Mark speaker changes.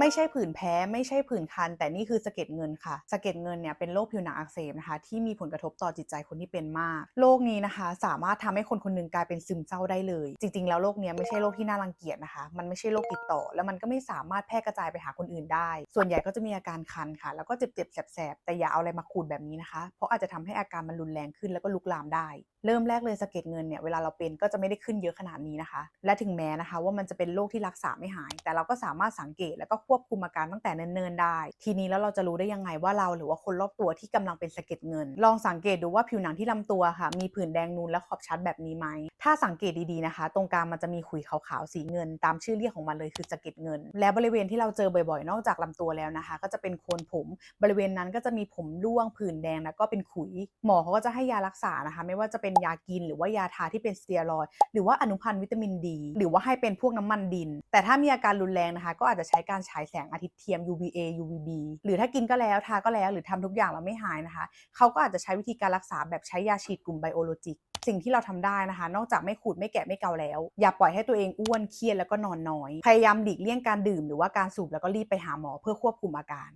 Speaker 1: ไม่ใช่ผื่นแพ้ไม่ใช่ผื่นคัน แต่นี่คือสะเก็ดเงินค่ะสะเก็ดเงินเนี่ยเป็นโรคผิวหนังอักเสบนะคะ ที่มีผลกระทบต่อจิตใจคนที่เป็นมากโรคนี้นะคะ สามารถทำให้คนคนหนึงกลายเป็นซึมเศร้าได้เลย จริง ๆ แล้วโรคนี้ไม่ใช่โรคที่น่ารังเกียจนะคะ มันไม่ใช่โรคติดต่อ แล้วมันก็ไม่สามารถแพร่กระจายไปหาคนอื่นได้ ส่วนใหญ่ก็จะมีอาการคันค่ะ แล้วก็เจ็บๆแสบๆแต่อย่าเอาอะไรมาขูดแบบนี้นะคะ เพราะอาจจะทำให้อาการมันรุนแรงขึ้นแล้วก็ลุกลามได้เริ่มแรกเลยสะเก็ดเงินเนี่ยเวลาเราเป็นก็จะไม่ได้ขึ้นเยอะขนาดนี้นะคะ และถึงแม้นะคะว่ามันจะเป็นโรคที่รักษาไม่หาย แต่เราก็สามารถสังเกตแล้วก็ควบคุมอาการตั้งแต่เนิ่นๆได้ ทีนี้แล้วเราจะรู้ได้ยังไงว่าเราหรือว่าคนรอบตัวที่กำลังเป็นสะเก็ดเงิน ลองสังเกตดูว่าผิวหนังที่ลำตัวค่ะ มีผื่นแดงนูนและขอบชัดแบบนี้ไหม ถ้าสังเกตดีๆนะคะ ตรงกลางมันจะมีขุยขาวๆสีเงิน ตามชื่อเรียกของมันเลยคือสะเก็ดเงิน และบริเวณที่เราเจอบ่อยๆ นอกจากลำตัวแล้วนะคะ ก็จะเป็นโคนผม บริเวณนั้นก็จะมีผมร่วงผื่นแดงแล้วก็เป็นขุย หมอเขาก็จะให้ยารักษานะคะ ไม่ว่าจะเป็นยากินหรือว่ายาทาที่เป็นสเตียรอยหรือว่าอนุพันธ์วิตามินดี หรือว่าให้เป็นพวกน้ำมันดิน แต่ถ้ามีอาการรุนแรงนะคะ ก็อาจจะใช้การฉายแสงอาทิตย์เทียม UVA UVB หรือถ้ากินก็แล้วทาก็แล้วหรือทำทุกอย่างแล้วไม่หายนะคะ เขาก็อาจจะใช้วิธีการรักษาแบบใช้ยาฉีดกลุ่มไบโอโลจิกสิ่งที่เราทำได้นะคะ นอกจากไม่ขูดไม่แกะไม่เกาแล้ว อย่าปล่อยให้ตัวเองอ้วนเครียดแล้วก็นอนน้อย พยายามหลีกเลี่ยงการดื่มหรือว่าการสูบแล้วก็รีบไปหาหมอเพื่อควบคุมอาการ